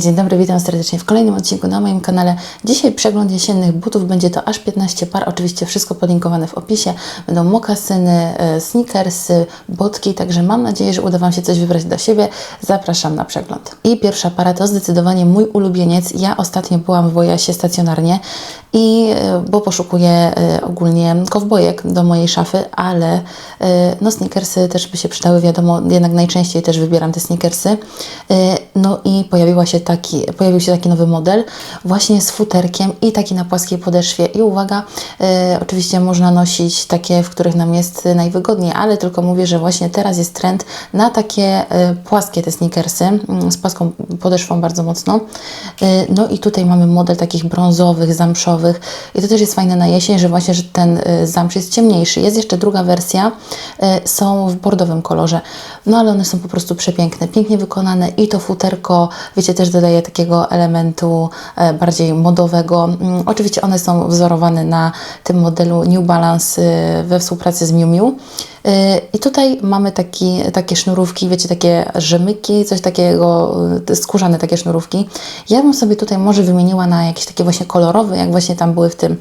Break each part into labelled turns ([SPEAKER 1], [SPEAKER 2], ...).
[SPEAKER 1] Dzień dobry, witam serdecznie w kolejnym odcinku na moim kanale. Dzisiaj przegląd jesiennych butów, będzie to aż 15 par, oczywiście wszystko podlinkowane w opisie. Będą mokasyny, e, sneakersy, botki, także mam nadzieję, że uda Wam się coś wybrać dla siebie. Zapraszam na przegląd. I pierwsza para to zdecydowanie mój ulubieniec. Ja ostatnio byłam w Wojasie stacjonarnie i e, bo poszukuję e, ogólnie kowbojek do mojej szafy, ale no sneakersy też by się przydały, wiadomo, jednak najczęściej też wybieram te sneakersy. No i pojawiła się taki, pojawił się taki nowy model właśnie z futerkiem i taki na płaskiej podeszwie. I uwaga, e, oczywiście można nosić takie, w których nam jest najwygodniej, ale tylko mówię, że właśnie teraz jest trend na takie e, płaskie te sneakersy mm, z płaską podeszwą bardzo mocno. E, No i tutaj mamy model takich brązowych, zamszowych i to też jest fajne na jesień, że właśnie, że ten e, zamsz jest ciemniejszy. Jest jeszcze druga wersja, e, są w bordowym kolorze, no ale one są po prostu przepiękne, pięknie wykonane i to futerko, wiecie, też dodaje takiego elementu e, bardziej modowego. Mm, Oczywiście one są wzorowane na tym modelu New Balance e, we współpracy z Miu Miu. E, I tutaj mamy taki, takie sznurówki, wiecie, takie rzemyki, coś takiego, skórzane takie sznurówki. Ja bym sobie tutaj może wymieniła na jakieś takie właśnie kolorowe, jak właśnie tam były w tym,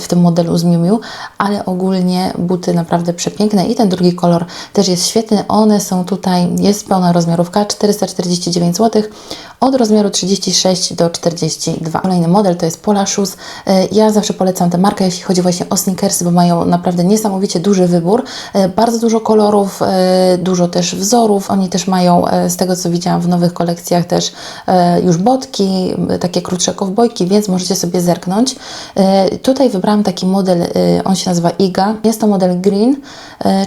[SPEAKER 1] w tym modelu z Miu Miu, ale ogólnie buty naprawdę przepiękne i ten drugi kolor też jest świetny. One są tutaj, jest pełna rozmiarówka, 449 zł, od rozmiaru 36 do 42. Kolejny model to jest Pola Shoes. E, Ja zawsze polecam tę markę, jeśli chodzi właśnie o sneakersy, bo mają naprawdę niesamowicie duży wybór, e, bardzo dużo kolorów, e, dużo też wzorów. Oni też mają, z tego co widziałam w nowych kolekcjach, też już botki, takie krótsze kowbojki, więc możecie sobie zerknąć. Tutaj wybrałam taki model, on się nazywa Iga. Jest to model green,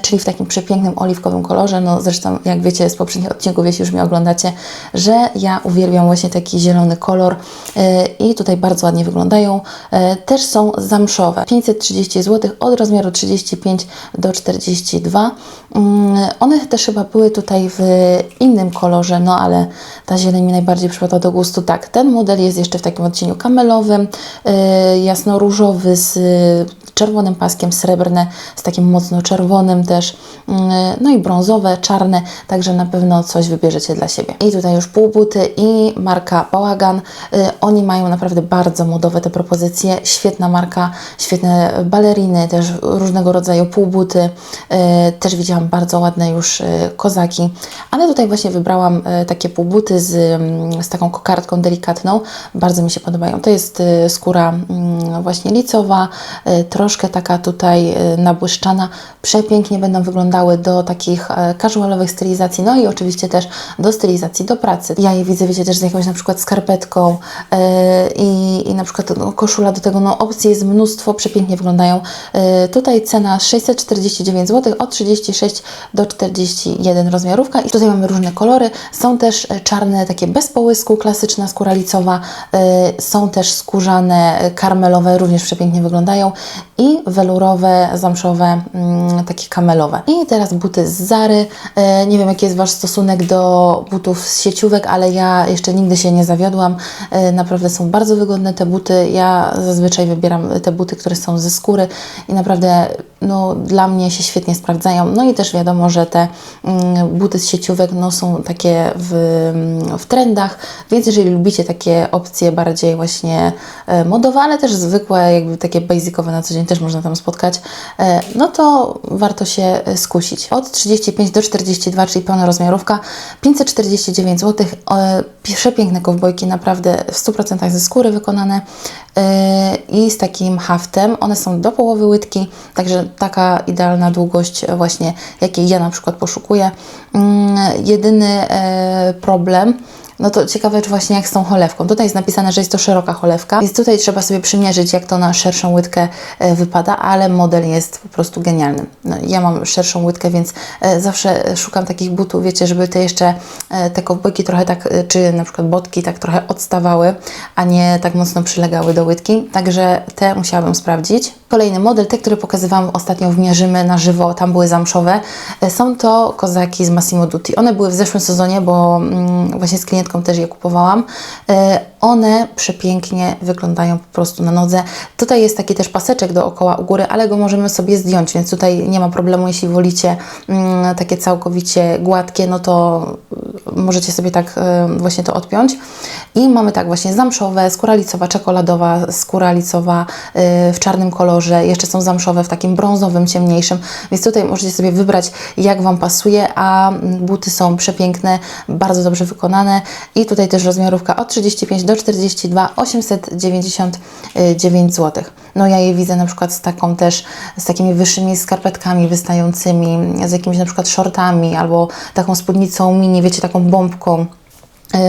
[SPEAKER 1] czyli w takim przepięknym oliwkowym kolorze. No zresztą, jak wiecie z poprzednich odcinków, jeśli już mnie oglądacie, że ja uwielbiam właśnie taki zielony kolor e, i tutaj bardzo ładnie wyglądają. E, Też są zamszowe. 530 zł od rozmiaru 35 do 42. Mm, One też chyba były tutaj w innym kolorze, no ale ta zieleń mi najbardziej przypadła do gustu. Tak, ten model jest jeszcze w takim odcieniu kamelowym, e, jasno-różowy z czerwonym paskiem, srebrne z takim mocno czerwonym też, mm, no i brązowe, czarne, także na pewno coś wybierzecie dla siebie. I tutaj już półbuty i marka Bałagan. Y, Oni mają naprawdę bardzo modowe te propozycje, świetna marka, świetne baleriny, też różnego rodzaju półbuty. Y, Też widziałam bardzo ładne już y, kozaki, ale tutaj właśnie wybrałam takie półbuty z, mm, z taką kokardką delikatną. Bardzo mi się podobają. To jest skóra mm, właśnie licowa, y, troszkę taka tutaj y, nabłyszczana. Przepięknie będą wyglądały do takich e, casualowych stylizacji, no i oczywiście też do stylizacji do pracy. Ja je widzę, wiecie, też z jakąś na przykład skarpetką e, i, na przykład no, koszula do tego, no opcji jest mnóstwo, przepięknie wyglądają. E, Tutaj cena 649 zł, od 36 do 41 rozmiarówka i tutaj mamy różne kolory. Są też czarne, takie bez połysku, klasyczna skóra licowa. Są też skórzane, karmelowe, również przepięknie wyglądają i welurowe, zamszowe, mm, takie kamelowe. I teraz buty z Zary. E, Nie wiem, jaki jest Wasz stosunek do butów z sieciówek, ale ja jeszcze nigdy się nie zawiodłam. E, Naprawdę są bardzo wygodne te buty. Ja zazwyczaj wybieram te buty, które są ze skóry i naprawdę no, dla mnie się świetnie sprawdzają. No i też wiadomo, że te mm, buty z sieciówek no, są takie w, w trendach, więc jeżeli lubicie takie opcje bardziej właśnie e, modowe, ale też zwykłe, jakby takie basicowe na co dzień też można tam spotkać, e, no to warto się e, skusić. Od 35 do 42, czyli pełna rozmiarówka, 549 zł. Przepiękne kowbojki, naprawdę w 100% ze skóry wykonane e, i z takim haftem. One są do połowy łydki, także taka idealna długość właśnie, jakiej ja na przykład poszukuję. Mm, Jedyny problem, no to ciekawe, czy właśnie jak z tą cholewką. Tutaj jest napisane, że jest to szeroka cholewka, więc tutaj trzeba sobie przymierzyć, jak to na szerszą łydkę e, wypada, ale model jest po prostu genialny. No, ja mam szerszą łydkę, więc e, zawsze szukam takich butów, wiecie, żeby te jeszcze e, te kowbojki trochę tak, czy na przykład botki tak trochę odstawały, a nie tak mocno przylegały do łydki. Także te musiałabym sprawdzić. Kolejny model, te, które pokazywałam ostatnio w Mierzymy na żywo, tam były zamszowe. Są to kozaki z Massimo Dutti. One były w zeszłym sezonie, bo mm, właśnie z klientkom też je kupowałam. E, One przepięknie wyglądają po prostu na nodze. Tutaj jest taki też paseczek dookoła u góry, ale go możemy sobie zdjąć, więc tutaj nie ma problemu, jeśli wolicie mm, takie całkowicie gładkie, no to możecie sobie tak y, właśnie to odpiąć. I mamy tak właśnie zamszowe, skóra licowa, czekoladowa, skóra licowa y, w czarnym kolorze, jeszcze są zamszowe w takim brązowym, ciemniejszym, więc tutaj możecie sobie wybrać jak Wam pasuje, a buty są przepiękne, bardzo dobrze wykonane. I tutaj też rozmiarówka od 35 do 42, 899 zł. No ja je widzę na przykład z taką też, z takimi wyższymi skarpetkami wystającymi, z jakimiś na przykład shortami albo taką spódnicą mini, wiecie, taką bombką. Yy,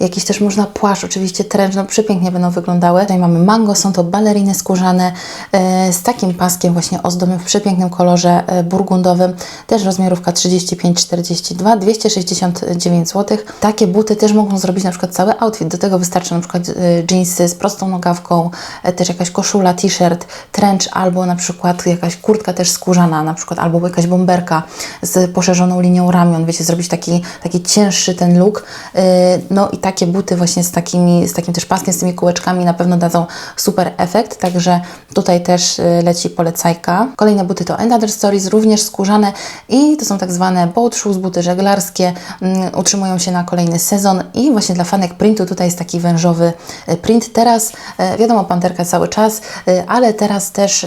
[SPEAKER 1] jakiś też można płaszcz, oczywiście trench, no przepięknie będą wyglądały. Tutaj mamy mango, są to baleriny skórzane yy, z takim paskiem właśnie ozdobnym w przepięknym kolorze yy, burgundowym. Też rozmiarówka 35-42, 269 zł. Takie buty też mogą zrobić na przykład cały outfit. Do tego wystarczy na przykład jeansy z prostą nogawką, też jakaś koszula, t-shirt, trench albo na przykład jakaś kurtka też skórzana na przykład, albo jakaś bomberka z poszerzoną linią ramion. Wiecie, zrobić taki, taki cięższy ten look. Yy, No i takie buty właśnie z, takimi, z takim też paskiem, z tymi kółeczkami na pewno dadzą super efekt, także tutaj też yy, leci polecajka. Kolejne buty to End Other Stories, również skórzane i to są tak zwane boat shoes, buty żeglarskie, mm, utrzymują się na kolejny sezon i właśnie dla fanek printu tutaj jest taki wężowy yy, print. Teraz wiadomo, panterka cały czas, ale teraz też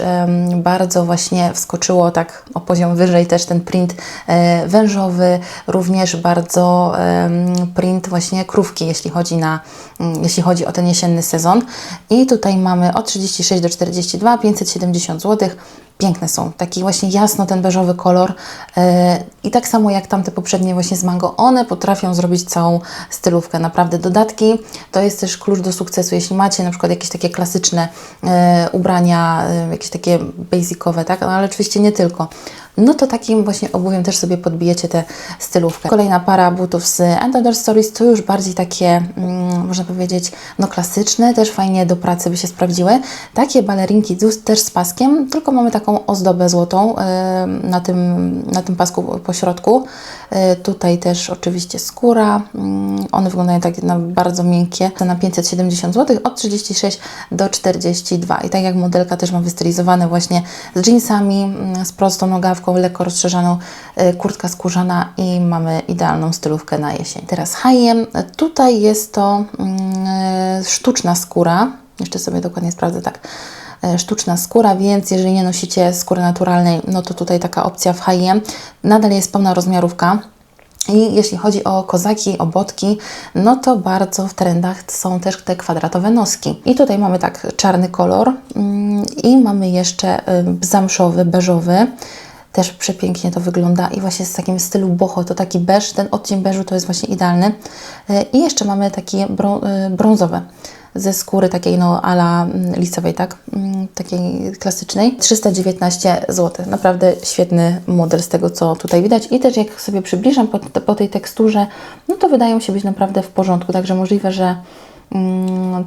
[SPEAKER 1] bardzo właśnie wskoczyło tak o poziom wyżej też ten print e, wężowy, również bardzo print właśnie krówki, jeśli chodzi, na, mm, jeśli chodzi o ten jesienny sezon. I tutaj mamy od 36 do 42, 570 zł. Piękne są, taki właśnie jasno ten beżowy kolor. E, i tak samo jak tamte poprzednie właśnie z Mango, one potrafią zrobić całą stylówkę, naprawdę dodatki, to jest też klucz do sukcesu, jeśli macie na przykład jakieś takie klasyczne e, ubrania, e, jakieś takie basicowe, tak, no, ale oczywiście nie tylko, no to takim właśnie obuwiem też sobie podbijecie tę stylówkę. Kolejna para butów z End Other Stories to już bardziej takie, mm, można powiedzieć, no klasyczne, też fajnie do pracy by się sprawdziły. Takie balerinki też z paskiem, tylko mamy taką ozdobę złotą e, na tym, na tym pasku po środku. E, Tutaj też oczywiście skóra. Mm, One wyglądają tak na bardzo miękkie. To na 570 zł od 36 do 42. I tak jak modelka też ma wystylizowane właśnie z jeansami, mm, z prostą nogawką, lekko rozszerzaną, e, kurtka skórzana i mamy idealną stylówkę na jesień. Teraz high Tutaj jest to mm, e, sztuczna skóra. Jeszcze sobie dokładnie sprawdzę tak e, sztuczna skóra, więc jeżeli nie nosicie skóry naturalnej, no to tutaj taka opcja w high Nadal jest pełna rozmiarówka. I jeśli chodzi o kozaki, o botki, no to bardzo w trendach są też te kwadratowe noski. I tutaj mamy tak czarny kolor mm, i mamy jeszcze zamszowy, beżowy. Też przepięknie to wygląda i właśnie z takim stylu boho, to taki beż, ten odcień beżu to jest właśnie idealny. Y, I jeszcze mamy takie y, brązowe ze skóry takiej no ala mm, licowej, tak? Mm, Takiej klasycznej. 319 zł. Naprawdę świetny model z tego, co tutaj widać. I też jak sobie przybliżam po, po tej teksturze, no to wydają się być naprawdę w porządku. Także możliwe, że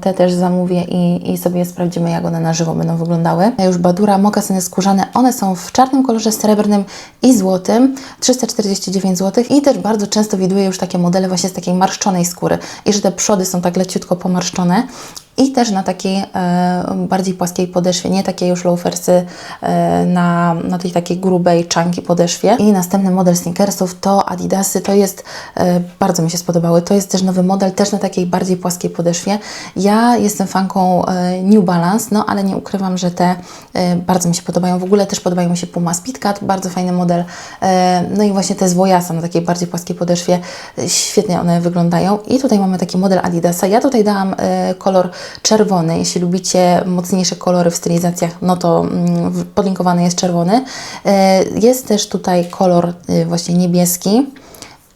[SPEAKER 1] te też zamówię i, i sobie sprawdzimy, jak one na żywo będą wyglądały. Ja już Badura, mokasyny skórzane, one są w czarnym kolorze, srebrnym i złotym, 349 zł i też bardzo często widuję już takie modele właśnie z takiej marszczonej skóry i że te przody są tak leciutko pomarszczone. I też na takiej e, bardziej płaskiej podeszwie, nie takie już loafersy e, na, na tej takiej grubej, czanki podeszwie. I następny model sneakersów to Adidasy, to jest, e, bardzo mi się spodobały, to jest też nowy model, też na takiej bardziej płaskiej podeszwie. Ja jestem fanką New Balance, no ale nie ukrywam, że te bardzo mi się podobają. W ogóle też podobają mi się Puma Speedcat, bardzo fajny model. No i właśnie te z Wojasa na takiej bardziej płaskiej podeszwie, świetnie one wyglądają. I tutaj mamy taki model Adidasa. Ja tutaj dałam kolor czerwony. Jeśli lubicie mocniejsze kolory w stylizacjach, no to mm, podlinkowany jest czerwony. E, Jest też tutaj kolor y, właśnie niebieski.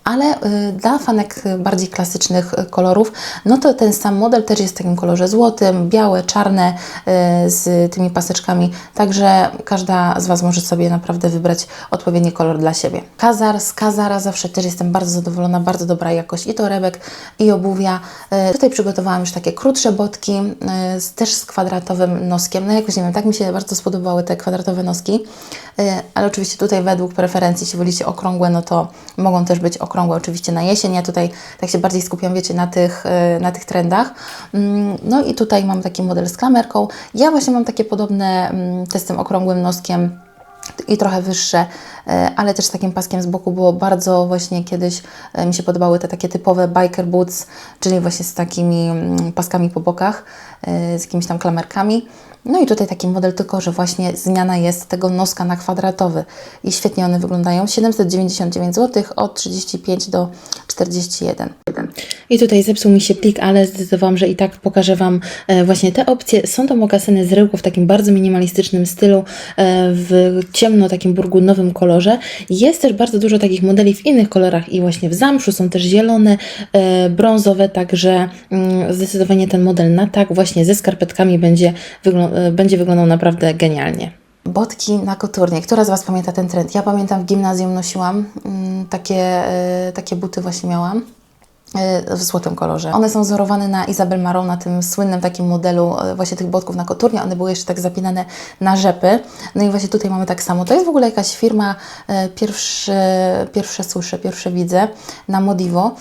[SPEAKER 1] Ale y, dla fanek y, bardziej klasycznych y, kolorów, no to ten sam model też jest w takim kolorze złotym, białe, czarne z tymi paseczkami. Także każda z Was może sobie naprawdę wybrać odpowiedni kolor dla siebie. Kazar, z Kazara zawsze też jestem bardzo zadowolona, bardzo dobra jakość i torebek, i obuwia. Tutaj przygotowałam już takie krótsze botki, też z kwadratowym noskiem. No jakoś nie wiem, tak mi się bardzo spodobały te kwadratowe noski. Ale oczywiście tutaj według preferencji, jeśli wolicie okrągłe, no to mogą też być okrągłe okrągłe oczywiście na jesień. Ja tutaj tak się bardziej skupiam, wiecie, na tych, e, na tych trendach. Mm, No i tutaj mam taki model z klamerką. Ja właśnie mam takie podobne mm, te z tym okrągłym noskiem i trochę wyższe, e, ale też z takim paskiem z boku było bardzo właśnie kiedyś e, mi się podobały te takie typowe biker boots, czyli właśnie z takimi mm, paskami po bokach, e, z jakimiś tam klamerkami. No i tutaj taki model, tylko że właśnie zmiana jest tego noska na kwadratowy i świetnie one wyglądają. 799 zł od 35 do 41. I tutaj zepsuł mi się plik, ale zdecydowałam, że i tak pokażę Wam e, właśnie te opcje. Są to mokasyny z ryłką w takim bardzo minimalistycznym stylu, e, w ciemno takim burgundowym kolorze. Jest też bardzo dużo takich modeli w innych kolorach i właśnie w zamszu są też zielone, e, brązowe, także mm, zdecydowanie ten model na tak właśnie ze skarpetkami będzie, będzie wyglądał naprawdę genialnie. Botki na koturnie. Która z Was pamięta ten trend? Ja pamiętam w gimnazjum nosiłam mm, takie, e, takie buty właśnie miałam e, w złotym kolorze. One są wzorowane na Isabel Marant, na tym słynnym takim modelu e, właśnie tych botków na koturnie. One były jeszcze tak zapinane na rzepy. No i właśnie tutaj mamy tak samo. To jest w ogóle jakaś firma, e, pierwszy, pierwsze słyszę, pierwsze widzę, na Modivo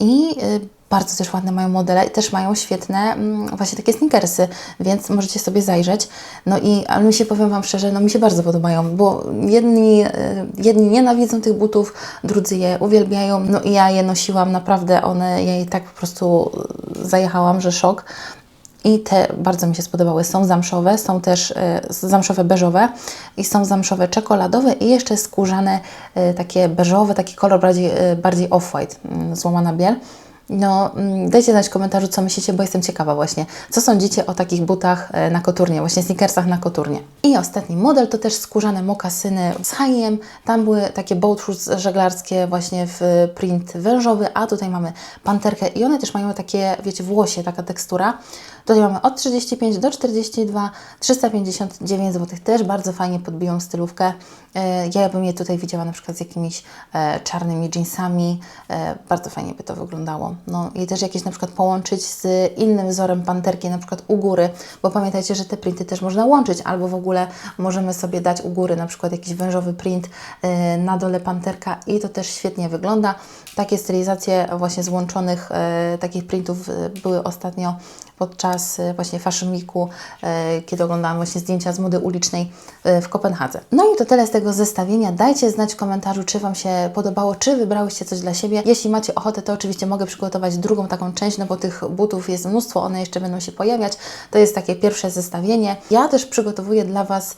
[SPEAKER 1] i bardzo też ładne mają modele i też mają świetne mm, właśnie takie sneakersy, więc możecie sobie zajrzeć. No i, ale mi się, powiem Wam szczerze, no mi się bardzo podobają, bo jedni, e, jedni nienawidzą tych butów, drudzy je uwielbiają, no i ja je nosiłam, naprawdę one, ja je tak po prostu e, zajechałam, że szok. I te bardzo mi się spodobały. Są zamszowe, są też e, zamszowe beżowe i są zamszowe czekoladowe i jeszcze skórzane e, takie beżowe, taki kolor bardziej, e, bardziej off-white, mm, złamana biel. No, mm, dajcie znać w komentarzu, co myślicie, bo jestem ciekawa właśnie. Co sądzicie o takich butach e, na koturnie, właśnie sneakersach na koturnie. I ostatni model to też skórzane mokasyny z hajem. Tam były takie boat żeglarskie właśnie w print wężowy, a tutaj mamy panterkę i one też mają takie, wiecie, włosie, taka tekstura. Tutaj mamy od 35 do 42, 359 zł. Też bardzo fajnie podbiją stylówkę. E, Ja bym je tutaj widziała na przykład z jakimiś e, czarnymi jeansami. E, bardzo fajnie by to wyglądało. No i też jakieś na przykład połączyć z innym wzorem panterki, na przykład u góry, bo pamiętajcie, że te printy też można łączyć, albo w ogóle możemy sobie dać u góry na przykład jakiś wężowy print, na dole panterka i to też świetnie wygląda. Takie stylizacje właśnie złączonych takich printów były ostatnio podczas e, właśnie Fashion Weeku, e, kiedy oglądałam właśnie zdjęcia z mody ulicznej e, w Kopenhadze. No i to tyle z tego zestawienia. Dajcie znać w komentarzu, czy Wam się podobało, czy wybrałyście coś dla siebie. Jeśli macie ochotę, to oczywiście mogę przygotować drugą taką część, no bo tych butów jest mnóstwo, one jeszcze będą się pojawiać. To jest takie pierwsze zestawienie. Ja też przygotowuję dla Was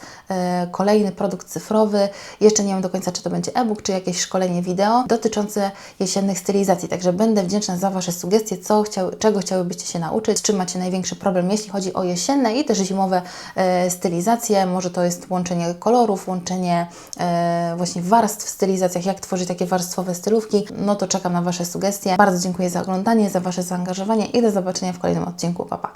[SPEAKER 1] kolejny produkt cyfrowy. Jeszcze nie wiem do końca, czy to będzie e-book, czy jakieś szkolenie wideo dotyczące jesiennych stylizacji. Także będę wdzięczna za Wasze sugestie, co chciały, czego chciałybyście się nauczyć, z czym macie największy problem, jeśli chodzi o jesienne i też zimowe e, stylizacje. Może to jest łączenie kolorów, łączenie e, właśnie warstw w stylizacjach, jak tworzyć takie warstwowe stylówki. No to czekam na Wasze sugestie. Bardzo dziękuję za oglądanie, za Wasze zaangażowanie i do zobaczenia w kolejnym odcinku. Pa, pa.